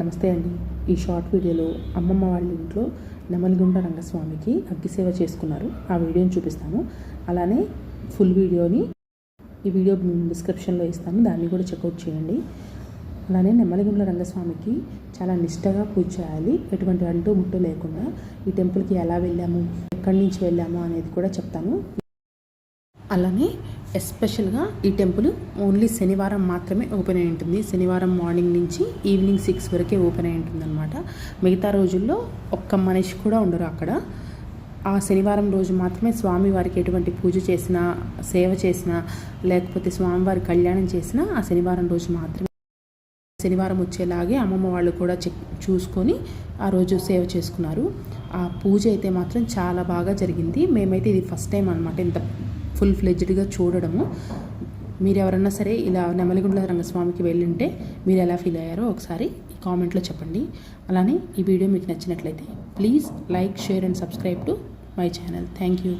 నమస్తే అండి. ఈ షార్ట్ వీడియోలో అమ్మమ్మ వాళ్ళ ఇంట్లో నెమలిగుండ రంగస్వామికి అగ్గిసేవ చేసుకున్నారు. ఆ వీడియోని చూపిస్తాను. అలానే ఫుల్ వీడియోని ఈ వీడియో డిస్క్రిప్షన్లో ఇస్తాను. దాన్ని కూడా చెక్అవుట్ చేయండి. అలానే నెమ్మలిగుండ్ల రంగస్వామికి చాలా నిష్టగా పూజ చేయాలి. ఎటువంటి అంటూ ముట్టు లేకుండా ఈ టెంపుల్కి ఎలా వెళ్ళాము ఎక్కడి నుంచి వెళ్ళాము అనేది కూడా చెప్తాను. అలానే ఎస్పెషల్గా ఈ టెంపుల్ ఓన్లీ శనివారం మాత్రమే ఓపెన్ అయి ఉంటుంది. శనివారం మార్నింగ్ నుంచి ఈవినింగ్ సిక్స్ వరకే ఓపెన్ అయి ఉంటుంది అనమాట మిగతా రోజుల్లో ఒక్క మనిషి కూడా ఉండరు అక్కడ. ఆ శనివారం రోజు మాత్రమే స్వామివారికి ఎటువంటి పూజ చేసినా సేవ చేసినా లేకపోతే స్వామివారి కళ్యాణం చేసినా ఆ శనివారం రోజు మాత్రమే. శనివారం వచ్చేలాగే అమ్మమ్మ వాళ్ళు కూడా చెక్ చూసుకొని ఆ రోజు సేవ చేసుకున్నారు. ఆ పూజ అయితే మాత్రం చాలా బాగా జరిగింది. మేమైతే ఇది ఫస్ట్ టైం అనమాట ఇంత ఫుల్ ఫ్లెడ్జ్డ్గా చూడడము. మీరు ఎవరన్నా సరే ఇలా నెమలిగుండ్ల రంగస్వామికి వెళ్ళుంటే మీరు ఎలా ఫీల్ అయ్యారో ఒకసారి కామెంట్లో చెప్పండి. అలానే ఈ వీడియో మీకు నచ్చినట్లయితే please like share and subscribe to my channel. Thank you.